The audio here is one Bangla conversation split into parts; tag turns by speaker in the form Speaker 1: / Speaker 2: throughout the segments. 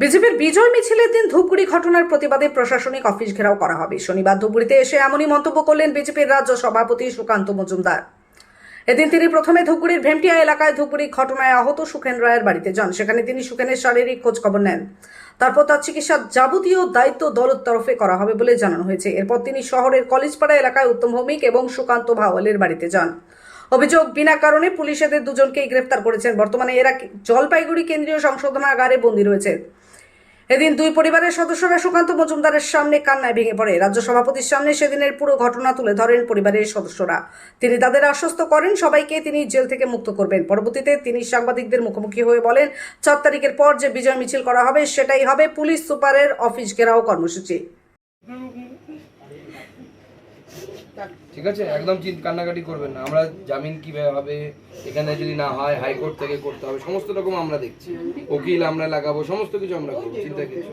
Speaker 1: বিজেপির বিজয় মিছিলের দিন ধূপগুড়ি ঘটনার প্রতিবাদে প্রশাসনিক অফিস ঘেরাও করা হবে। শনিবার ধূপগুড়িতে এসে এমনই মন্তব্য করলেন বিজেপির রাজ্য সভাপতি সুকান্ত মজুমদার। এদিন তিনি প্রথমে ধূপগুড়ির ভেমটিয়া এলাকায় ধূপগুড়ি ঘটনায় আহত সুখেন রায়ের বাড়িতে যান। সেখানে তিনি সুখেনের শারীরিক খোঁজ খবর নেন। তারপর তার চিকিৎসার যাবতীয় দায়িত্ব দলের তরফে করা হবে বলে জানানো হয়েছে। এরপর তিনি শহরের কলেজপাড়া এলাকায় উত্তম ভৌমিক এবং সুকান্ত ভাওয়ালের বাড়িতে যান। অভিযোগ বিনা কারণে পুলিশ এদের দুজনকেই গ্রেফতার করেছেন। বর্তমানে এরা জলপাইগুড়ি কেন্দ্রীয় সংশোধনাগারে বন্দী রয়েছে। এদিন দুই পরিবারের সদস্যরা সুকান্ত মজুমদারের সামনে কান্নায় ভেঙে পড়ে। রাজ্য সভাপতির সামনে সেদিনের পুরো ঘটনা তুলে ধরেন পরিবারের সদস্যরা। তিনি তাদের আশ্বস্ত করেন, সবাইকে তিনি জেল থেকে মুক্ত করবেন। পরবর্তীতে তিনি সাংবাদিকদের মুখোমুখি হয়ে বলেন, চার তারিখের পর যে বিজয় মিছিল করা হবে, সেটাই হবে পুলিশ সুপারের অফিস ঘেরাও কর্মসূচি।
Speaker 2: ঠিক আছে, একদম চিন্তা কান্নাকাটি করবেন না। আমরা জামিন কীভাবে হবে, এখানে যদি না হয়, হাইকোর্ট থেকে করতে হবে, সমস্ত রকম আমরা দেখছি। উকিল আমরা লাগাবো, সমস্ত কিছু আমরা করব, চিন্তা কিছু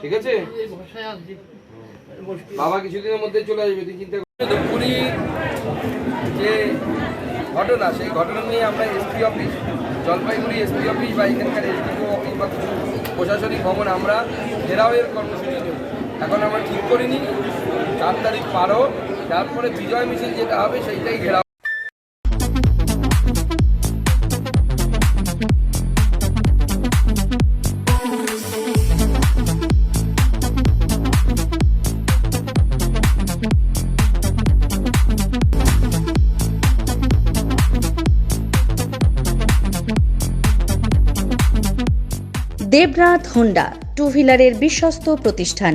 Speaker 2: ঠিক আছে? বাবা কিছুদিনের মধ্যে চলে আসবে, তুই চিন্তা ধূপগুড়ি যে ঘটনা, সেই ঘটনা নিয়ে আমরা SP office Jalpaiguri SP office বা এখানকার এসডিও অফিস বা প্রশাসনিক ভবন, আমরা ঘেরাওয়ের কর্মসূচি নেব। এখন আমরা ঠিক করিনি। চার তারিখ পারো, তারপরে বিজয় মিছিল যেটা হবে সেইটাই ঘেরাও।
Speaker 3: দেবনাথ হোন্ডা টু হুইলারের বিশ্বস্ত প্রতিষ্ঠান।